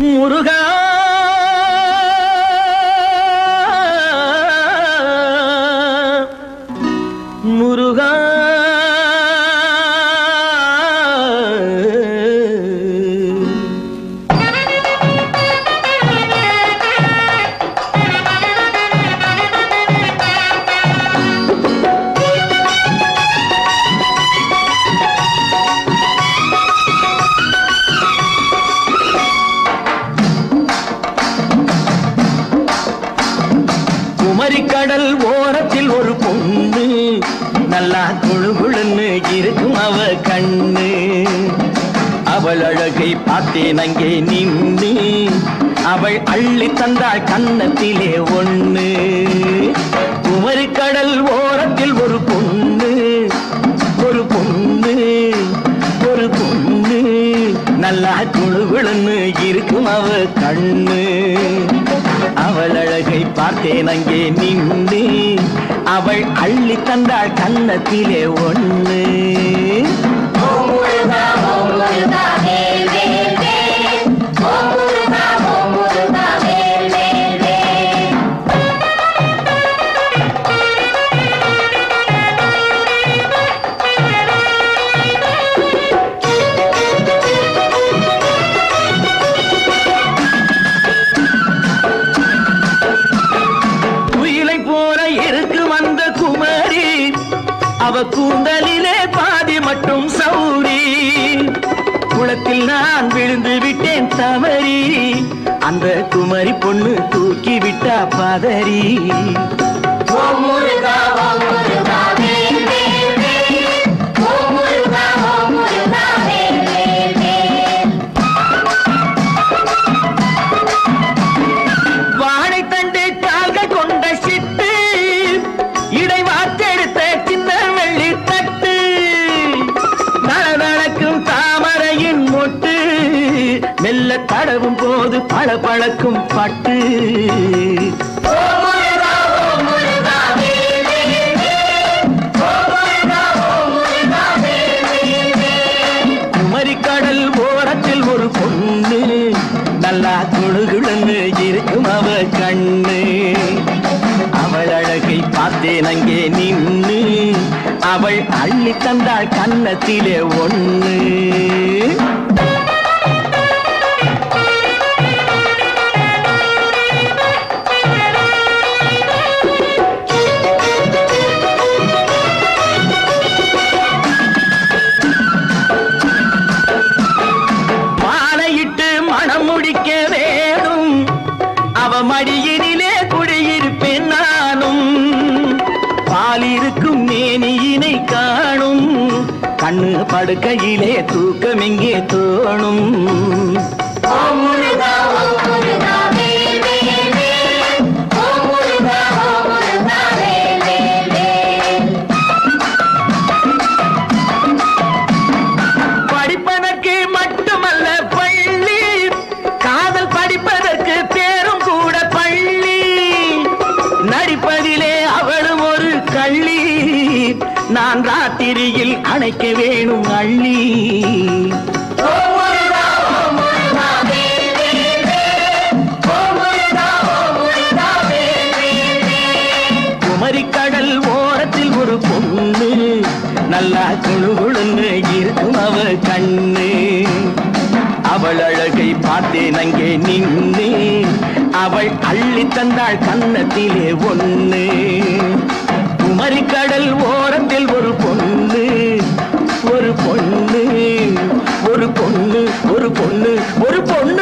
முருகா. முருகா. இருக்கும் அவ கண்ணு. அவள் அழகை பார்த்தேன் அங்கே நின்று. அவள் அள்ளி தந்தாள் கன்னத்திலே ஒண்ணு. குமரி கடல் ஓரத்தில் ஒரு பொண்ணு. ஒரு பொண்ணு ஒரு பொண்ணு. நல்லா குழுகுழுன்னு இருக்கும் அவ கண்ணு. அவள் அழகை பார்த்தேன் அங்கே நின்று அவள் அள்ளி தந்தாள் கன்னத்திலே ஒன்று போல வந்த குமரி. அவ கூந்தலிலே பாதி மட்டும் சௌரி. குளத்தில் நான் விழுந்து விட்டேன் தவறி அந்த குமரி பொண்ணு தூக்கி விட்டா பதறி வாழைத்தண்டு போது போது பளபளக்கும் பட்டு. குமரிக்கடல் ஓரத்தில் ஒரு பொண்ணு. நல்லா குழுகுழுன்னு இருக்கும் அவ கண்ணு. அவள் அழகை பார்த்தேன் அங்கே நின்று. அவள் அள்ளி தந்தாள் கன்னத்திலே ஒன்று கண்ணு படுக்கையிலே தூக்கம் இங்கே தோணும். படிப்பதற்கு மட்டுமல்ல பள்ளி. காதல் படிப்பதற்கு பேரும் கூட பள்ளி. நடிப்பதிலே அவளும் ஒரு கள்ளி. நான் ராத்திரியில் அணைக்க வேணும் அள்ளி. குமரி கடல் ஓரத்தில் ஒரு பொண்ணு நல்லா குழுகுழுன்னு இருக்கும் அவ கண்ணு. அவள் அழகை பார்த்தேன் அங்கே நின்று அவள் அள்ளி தந்தாள் கன்னத்திலே ஒன்று குமரி கடல் ஓ